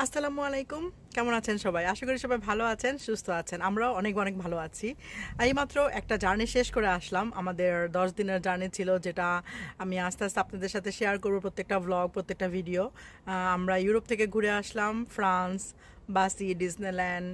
আসসালামু আলাইকুম। কেমন আছেন সবাই? আশা করি সবাই ভালো আছেন, সুস্থ আছেন। আমরাও অনেক অনেক ভালো আছি। এইমাত্র একটা জার্নি শেষ করে আসলাম। আমাদের দশ দিনের জার্নি ছিল, যেটা আমি আস্তে আস্তে আপনাদের সাথে শেয়ার করব প্রত্যেকটা ভ্লগ প্রত্যেকটা ভিডিও আমরা ইউরোপ থেকে ঘুরে আসলাম, ফ্রান্স বাসি ডিজনেল্যান্ড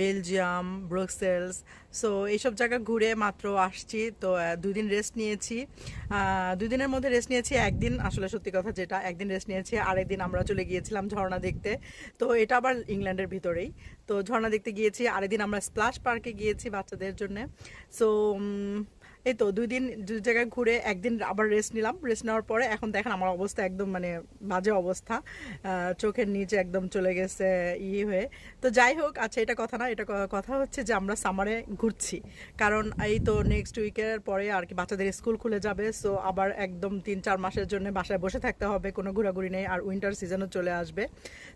বেলজিয়াম ব্রুক্সেলস সো এইসব জায়গা ঘুরে মাত্র আসছি। তো আহ, দুই দিন রেস্ট নিয়েছি। আহ, দুই দিনের মধ্যে রেস্ট নিয়েছি। একদিন আসলে সত্যি কথা যেটা একদিন রেস্ট নিয়েছি আরেকদিন আমরা চলে গিয়েছিলাম ঝর্ণা দেখতে। তো এটা আবার ইংল্যান্ডের ভিতরেই। তো ঝর্ণা দেখতে গিয়েছি আরেকদিন আমরা স্প্লাশ পার্কে গিয়েছি বাচ্চাদের জন্য। সো এই তো দুই দিন, দুই জায়গায় ঘুরে একদিন আবার রেস্ট নিলাম। রেস্ট নেওয়ার পরে এখন দেখেন আমার অবস্থা একদম মানে বাজে অবস্থা। চোখের নিচে একদম চলে গেছে, ই হয়ে। তো যাই হোক আচ্ছা এটা কথা না, এটা কথা হচ্ছে যে আমরা সামারে ঘুরছি। কারণ এই তো নেক্সট উইকের পরে আর কি বাচ্চাদের স্কুল খুলে যাবে। সো আবার একদম তিন, চার মাসের জন্য বাসায় বসে থাকতে হবে, কোনো ঘোরাঘুরি নেই আর উইন্টার সিজনও চলে আসবে।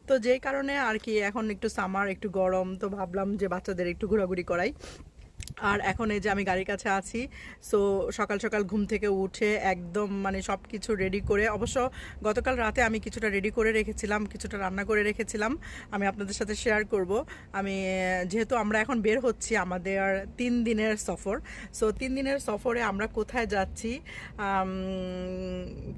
তো যেই কারণে আর কি এখন একটু সামার একটু গরম, তো ভাবলাম যে বাচ্চাদের একটু ঘোরাঘুরি করাই। আর এখন এই যে আমি গাড়ির কাছে আছি সো সকাল সকাল ঘুম থেকে উঠে একদম মানে সব কিছু রেডি করে, অবশ্য গতকাল রাতে আমি কিছুটা রেডি করে রেখেছিলাম, কিছুটা রান্না করে রেখেছিলাম, আমি আপনাদের সাথে শেয়ার করব। আমি, যেহেতু আমরা এখন বের হচ্ছি আমাদের তিন দিনের সফর সো তিন দিনের সফরে আমরা কোথায় যাচ্ছি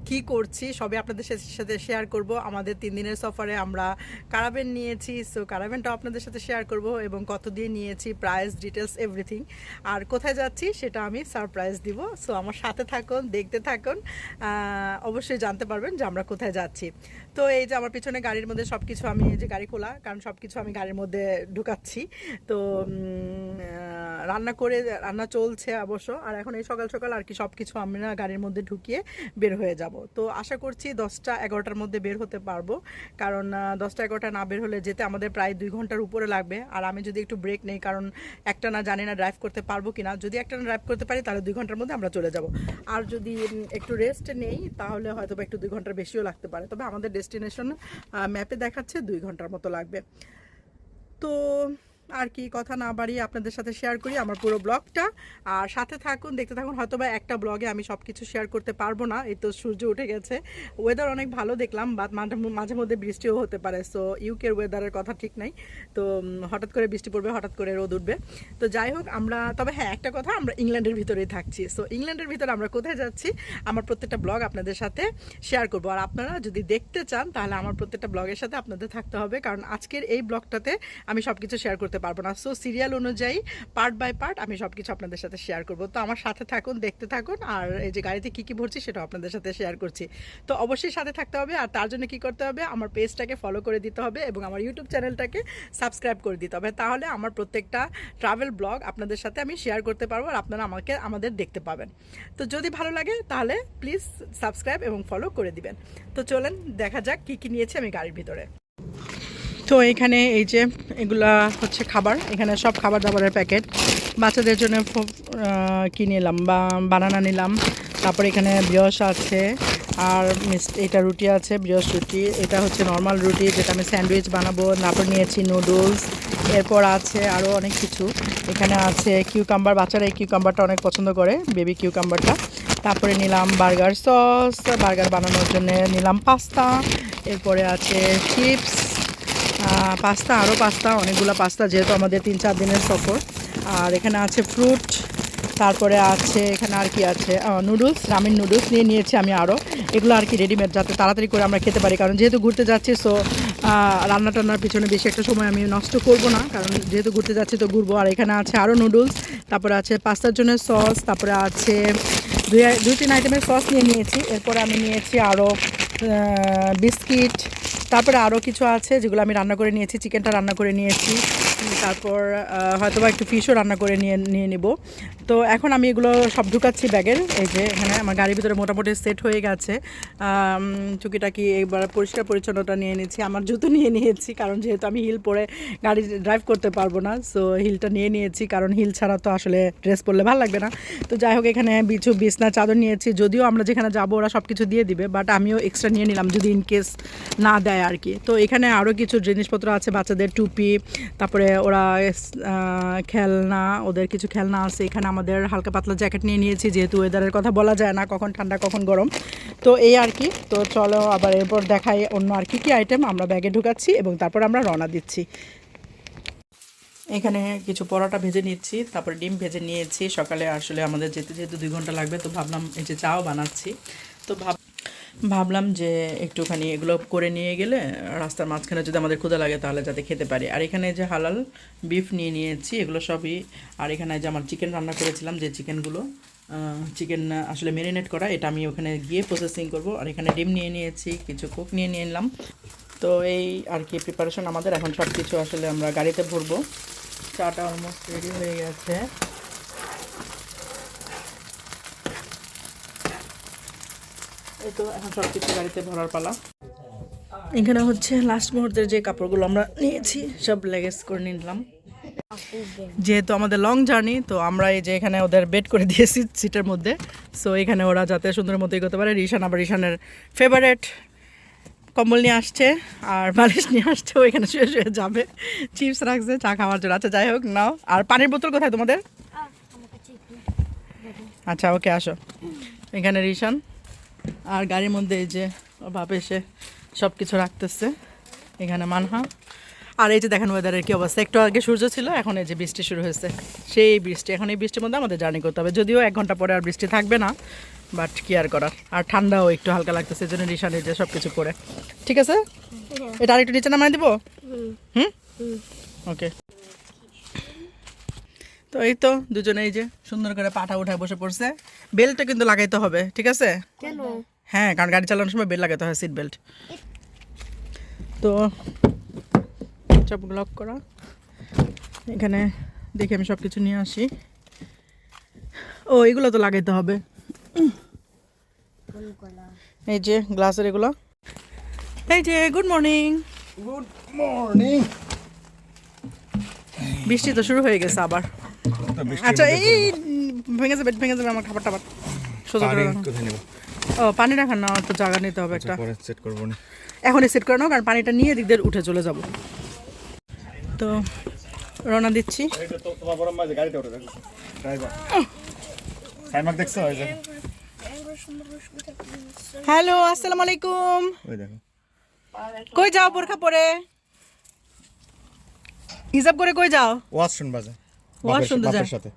কি করছি সবে আপনাদের সাথে- শেয়ার করব। আমাদের তিন দিনের সফরে আমরা কারাবেন নিয়েছি সো কারাবেনটাও আপনাদের সাথে শেয়ার করব এবং কত দিয়ে নিয়েছি প্রাইস ডিটেলস এভরিথিং আর কোথায় যাচ্ছি সেটা আমি সারপ্রাইজ দিব। সো আমার সাথে থাকুন, দেখতে থাকুন অবশ্যই জানতে পারবেন যে আমরা কোথায় যাচ্ছি। তো এই যে আমার পিছনে গাড়ির মধ্যে সব কিছু আমি যে গাড়ি খোলা, কারণ সব কিছু আমি গাড়ির মধ্যে ঢুকাচ্ছি। তো রান্না করে, রান্না চলছে অবশ্য। আর এখন এই সকাল সকাল আর কি সব কিছু আমরা গাড়ির মধ্যে ঢুকিয়ে বের হয়ে যাব। তো আশা করছি দশটা এগারোটার মধ্যে বের হতে পারব। কারণ দশটা এগারোটা না বের হলে যেতে আমাদের প্রায় দুই ঘণ্টার উপরে লাগবে। আর আমি যদি একটু ব্রেক নেই, কারণ একটা না জানি না ড্রাইভ করতে পারব কি না যদি একটা না ড্রাইভ করতে পারি, তাহলে দুই ঘণ্টার মধ্যে আমরা চলে যাব। আর যদি একটু রেস্ট নেই, তাহলে হয়তো একটু দুই ঘণ্টার বেশিও লাগতে পারে। তবে আমাদের ডেস্টিনেশন ম্যাপে দেখাচ্ছে দুই ঘণ্টার মতো লাগবে। তো আর কি কথা না বাড়িয়ে আপনাদের সাথে শেয়ার করি আমার পুরো ব্লগটা আর সাথে থাকুন, দেখতে থাকুন হয়তো বা একটা ব্লগে আমি সব কিছু শেয়ার করতে পারব না, এই তো সূর্য উঠে গেছে। ওয়েদার অনেক ভালো দেখলাম মাঝে মাঝে মধ্যে বৃষ্টিও হতে পারে সো ইউকের ওয়েদারের কথা ঠিক নাই। তো হঠাৎ করে বৃষ্টি পড়বে, হঠাৎ করে রোদ উঠবে। তো যাই হোক, আমরা, তবে হ্যাঁ একটা কথা, আমরা ইংল্যান্ডের ভিতরেই থাকছি। সো ইংল্যান্ডের ভিতরে আমরা কোথায় যাচ্ছি, আমার প্রত্যেকটা ব্লগ আপনাদের সাথে শেয়ার করব। আর আপনারা যদি দেখতে চান, তাহলে আমার প্রত্যেকটা ব্লগের সাথে আপনাদের থাকতে হবে, কারণ আজকের এই ব্লগটাতে আমি সব কিছু শেয়ার করতে পারব না। সো সিরিয়াল অনুযায়ী পার্ট বাই পার্ট আমি সব কিছু আপনাদের সাথে শেয়ার করব। তো আমার সাথে থাকুন, দেখতে থাকুন, আর এই যে গাড়িতে কী কী ভরছি সেটাও আপনাদের সাথে শেয়ার করছি। তো অবশ্যই সাথে থাকতে হবে, আর তার জন্য কি করতে হবে, আমার পেজটাকে ফলো করে দিতে হবে এবং আমার ইউটিউব চ্যানেলটাকে সাবস্ক্রাইব করে দিতে হবে। তাহলে আমার প্রত্যেকটা ট্রাভেল ব্লগ আপনাদের সাথে আমি শেয়ার করতে পারব, আর আপনারা আমাকে, আমাদের দেখতে পাবেন। তো যদি ভালো লাগে, তাহলে প্লিজ সাবস্ক্রাইব এবং ফলো করে দিবেন। তো চলেন, দেখা যাক কী কী নিয়েছি আমি গাড়ির ভিতরে। তো এখানে এই যে এগুলা হচ্ছে খাবার। এখানে সব খাবার দাবারের প্যাকেট। বাচ্চাদের জন্য আহ, নিলাম? বা বানানা নিলাম। তারপর এখানে ব্রিয়স আছে। আর এটা রুটি আছে ব্রিয়স রুটি। এটা হচ্ছে নর্মাল রুটি যেটা আমি স্যান্ডউইচ বানাবো। তারপর নিয়েছি নুডলস। এরপর আছে আরও অনেক কিছু। এখানে আছে কিউকাম্বার বাচ্চারা এই কিউকাম্বারটা অনেক পছন্দ করে বেবি কিউকাম্বারটা তারপরে নিলাম বার্গার সস বার্গার বানানোর জন্য নিলাম পাস্তা। এরপরে আছে চিপস পাস্তা আরও পাস্তা, অনেকগুলো পাস্তা, যেহেতু আমাদের তিন চার দিনের সফর। আর এখানে আছে ফ্রুট, তারপরে আছে, এখানে আর কি আছে? নুডলস রামিন নুডলস নিয়ে নিয়েছি আমি আরও এগুলো আর কি রেডিমেড যাতে তাড়াতাড়ি করে আমরা খেতে পারি। কারণ যেহেতু ঘুরতে যাচ্ছি সো রান্না টান্নার পিছনে বেশি একটা সময় আমি নষ্ট করব না। কারণ যেহেতু ঘুরতে যাচ্ছি, তো ঘুরবো। আর এখানে আছে আরও নুডলস, তারপরে আছে পাস্তার জন্য সস, তারপরে আছে দুই দুই, তিন আইটেমের সস নিয়ে নিয়েছি। এরপরে আমি নিয়েছি আরও বিস্কিট তারপরে আরও কিছু আছে যেগুলো আমি রান্না করে নিয়েছি চিকেনটা রান্না করে নিয়েছি তারপর হয়তো বা একটু ফিশও রান্না করে নিয়ে নিয়ে নিব। তো এখন আমি এগুলো সব ঢুকাচ্ছি ব্যাগের এই যে এখানে আমার গাড়ির ভিতরে মোটামুটি সেট হয়ে গেছে। আম, টুকিটাকি এবার পরিষ্কার পরিচ্ছন্নতা নিয়ে নিয়েছি আমার জুতো নিয়ে নিয়েছি কারণ যেহেতু আমি হিল পরে গাড়ি ড্রাইভ করতে পারব না সো হিলটা নিয়ে নিয়েছি কারণ হিল ছাড়া তো আসলে ড্রেস পরলে ভালো লাগবে না। তো যাই হোক এখানে বিছু বিছনা চাদর নিয়েছি যদিও আমরা যেখানে যাব ওরা সব কিছু দিয়ে দিবে বাট আমিও এক্সট্রা নিয়ে নিলাম যদি ইন কেস না দেয়। দেয় আর কি তো এখানে আরও কিছু জিনিসপত্র আছে, বাচ্চাদের টুপি, তারপরে ওরা খেলনা, ওদের কিছু খেলনা আছে। এখানে আমাদের হালকা পাতলা জ্যাকেট নিয়ে নিয়েছি, যেহেতু ওয়েদারের কথা বলা যায় না, কখন ঠান্ডা, কখন গরম। তো এই আর কি তো চলো আবার এরপর দেখাই অন্য আর কি কি আইটেম আমরা ব্যাগে ঢুকাচ্ছি এবং তারপর আমরা রওনা দিচ্ছি। এখানে কিছু পরোটা ভেজে নিচ্ছি, তারপরে ডিম ভেজে নিয়েছি। সকালে আসলে আমাদের যেতে যেহেতু দুই ঘণ্টা লাগবে, তো ভাবলাম এই যে চাও বানাচ্ছি। তো ভাব ভাবলাম যে একটুখানি এগুলো করে নিয়ে গেলে রাস্তার মাঝখানে যদি আমাদের ক্ষুদা লাগে তাহলে যাতে খেতে পারি। আর এখানে যে হালাল বিফ নিয়ে নিয়েছি, এগুলো সবই। আর এখানে যে আমার চিকেন রান্না করেছিলাম, যে চিকেনগুলো চিকেন আসলে ম্যারিনেট করা, এটা আমি ওখানে গিয়ে প্রসেসিং করব। আর এখানে ডিম নিয়ে নিয়েছি, কিছু কুক নিয়ে নিয়ে নিলাম। তো এই আর কি প্রিপারেশন আমাদের। এখন সব কিছু আসলে আমরা গাড়িতে ভরবো। চাটা অলমোস্ট রেডি হয়ে গেছে। এই তো এখন সব কিছু গাড়িতে ভরার পালা। এখানে হচ্ছে লাস্ট মুহূর্তের যে কাপড়গুলো আমরা নিয়েছি সব লেগেজ করে নিলাম। যেহেতু আমাদের লং জার্নি তো আমরা এই যে এখানে ওদের বেড করে দিয়েছি সিটের মধ্যে। সো এখানে ওরা যাতে সুন্দর মতো করতে পারে। রিশান আবার রিশানের ফেভারেট কম্বল নিয়ে আসছে আর বালিশ নিয়ে আসছে। ওইখানে শুয়ে শুয়ে যাবে। চিপস রাখছে চা খাওয়ার জন্য। আচ্ছা যাই হোক নাও। আর পানির বোতল কোথায় তোমাদের? আচ্ছা ওকে আসো। এখানে রিশান। আর গাড়ির মধ্যে এই যে ওর বাপ এসে সব কিছু রাখতেছে এখানে মানহা। আর এই যে দেখেন ওয়েদারের কি অবস্থা। একটু আগে সূর্য ছিল এখন এই যে বৃষ্টি শুরু হয়েছে। সেই বৃষ্টি এখন এই বৃষ্টির মধ্যে আমাদের জার্নি করতে হবে। যদিও এক ঘণ্টা পরে আর বৃষ্টি থাকবে না বাট কি আর করার। আর ঠান্ডাও একটু হালকা লাগতেছে এই জন্য এই যে সব কিছু করে। ঠিক আছে? এটা আর একটু নিচে নামায় দিব? হুম? ওকে। তো এই তো দুজনে এই যে সুন্দর করে পাটা উঠায় বসে পড়ছে। বেল্টটা কিন্তু লাগাইতে হবে ঠিক আছে? হ্যাঁ কারণ গাড়ি চালানোর সময় বেল্ট লাগাতে হয় সিট বেল্ট তো সব লক করা। এখানে দেখে আমি সব কিছু নিয়ে আসি। ও এগুলো তো লাগাইতে হবে। এই যে গ্লাসের এগুলো। এই যে গুড মর্নিং গুড মর্নিং বৃষ্টি তো শুরু হয়ে গেছে আবার। আচ্ছা এই ভেঙে যাবে ভেঙে যাবে আমার খাবার টাবার সোজা করে ও পানি রাখার না তো জায়গা নিতে হবে একটা। সেট করব না। এখনই সেট করে নাও কারণ পানিটা নিয়ে দিক দিয়ে উঠে চলে যাব। তো রওনা দিচ্ছি। হ্যালো আসসালামু আলাইকুম। কই যাও বোরখা পরে? হিসাব করে কই যাও? ওয়াশরুম ওয়াজ শুনতে বাপের সাথে।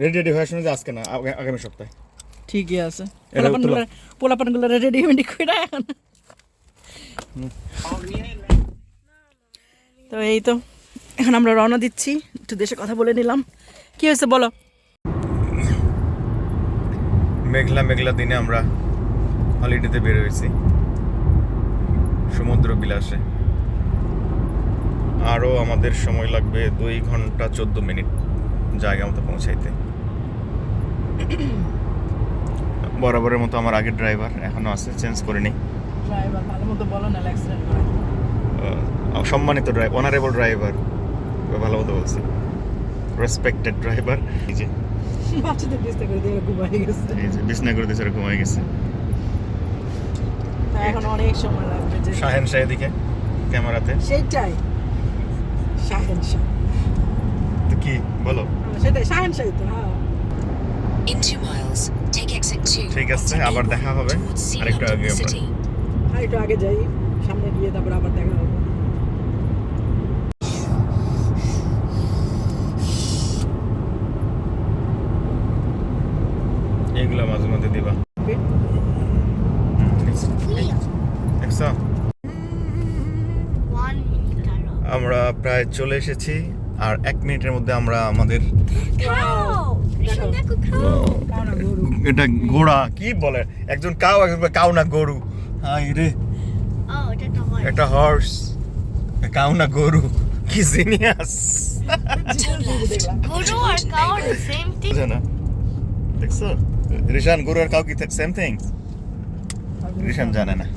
রেডি রেডি হয়ে শুনে আজকে না আগামী সপ্তাহে। ঠিকই আছে। পোলাপানগুলো রেডিমেডি কইরা এখন। তো এই তো এখন আমরা রওনা দিচ্ছি। একটু দেশে কথা বলে নিলাম। কি হয়েছে বলো? মেঘলা মেঘলা দিনে আমরা হলিডেতে বের হয়েছি। সমুদ্র বিলাসে। আরও আমাদের সময় লাগবে দুই ঘণ্টা চোদ্দ মিনিট জায়গা মতো পৌঁছাইতে। বরাবরের মতো আমার আগের ড্রাইভার এখনও আছে চেঞ্জ করিনি করে। আহ, সম্মানিত ড্রাইভার অনারেবল ড্রাইভার ভালো মতো বলছি। রেসপেক্টেড ড্রাইভার এই যে। বিছনা করে দিয়েছে ঘুমাই গেছে। এখন অনেক সময় লাগবে শাহেন শাহ এদিকে ক্যামেরাতে। সেইটাই শাহেনশাহ। তো কি? বলো। হ্যাঁ, সেটাই শাহেনশাহই তো হ্যাঁ। ঠিক আছে আবার দেখা হবে। আরেকটু আগে আমরা হ্যাঁ, আগে যাই সামনে গিয়ে তারপর আবার দেখা হবে। আমরা প্রায় চলে এসেছি, আর এক মিনিটের মধ্যে আমরা আমাদের এটা ঘোড়া, কি বলে? একজন কাউ একজন কাউ না গরু। হাই রে। এটা হর্স কাউ না গরু। কি জিনিয়াস গরু আর কাউ সেম থিং না দেখছ? রিশান, গরু আর কাউ কি সেম থিং রিশান জানে না না না না না না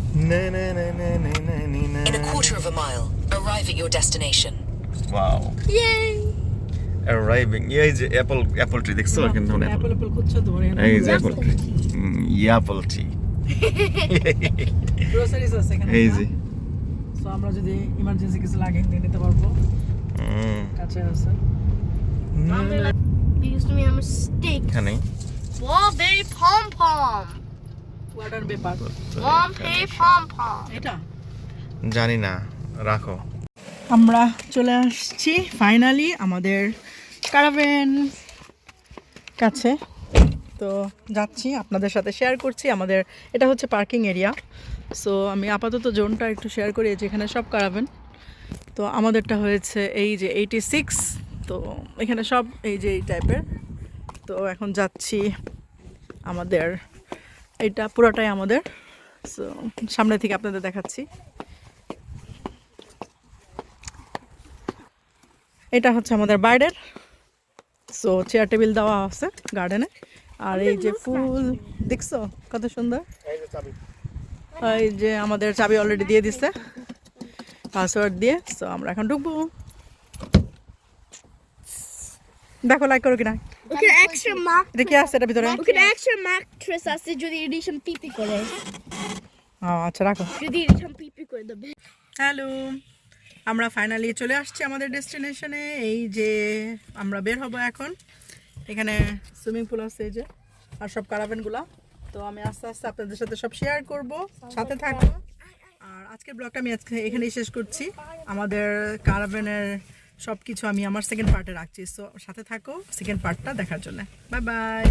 না না In a quarter of a mile, arrive at your destination. Wow yeah arriving এই যে অ্যাপল অ্যাপল ট্রি দেখছ কিন্তু অ্যাপল অ্যাপল খুঁজছো তো এই যে apple tree apple tree groceries আছে এখানে এই যে সো আমরা যদি ইমার্জেন্সি কিছু লাগে নিতে পারব। হুম, কাছে আছে। Because to me, I'm a stick. এখানেই Strawberry pom pom. Water paper. এটা? জানি না রাখো। আমরা চলে আসছি ফাইনালি আমাদের কারাভেন কাছে। তো যাচ্ছি আপনাদের সাথে শেয়ার করছি আমাদের এটা হচ্ছে পার্কিং এরিয়া সো আমি আপাতত জোনটা একটু শেয়ার করি যেখানে সব কারাভেন তো আমাদেরটা হয়েছে এই যে এইটি সিক্স তো এখানে সব এই যে এই টাইপের তো এখন যাচ্ছি আমাদের এটা পুরোটাই আমাদের। সো সামনে থেকে আপনাদের দেখাচ্ছি। এটা হচ্ছে আমাদের বাইরের সো চেয়ার টেবিল দেওয়া আছে গার্ডেনে আর এই যে ফুল, দেখছ কত সুন্দর? এই যে আমাদের চাবি অলরেডি দিয়ে দিচ্ছে পাসওয়ার্ড দিয়ে। সো আমরা এখন ঢুকবো। দেখো লাইক করো কিনা। At extra mark. এটা কি আছে এটা ভিতরে Look at extra mattress আছে যদি এডিশন পিপি করে ও, আচ্ছা রাখো যদি এডিশন পিপি করে দেবে হ্যালো আমরা ফাইনালি চলে আসছি আমাদের ডেস্টিনেশনে এই যে আমরা বের হব এখন। এখানে সুইমিং পুল আছে এই যে আর সব কারাভেনগুলা তো আমি আস্তে আস্তে আপনাদের সাথে সব শেয়ার করব সাথে থাকব। আর আজকের ব্লগটা আমি আজকে এখানেই শেষ করছি। আমাদের কারাভেনের সব কিছু আমি আমার সেকেন্ড পার্টে রাখছি। সো সাথে থাকো সেকেন্ড পার্টটা দেখার জন্য। Bye bye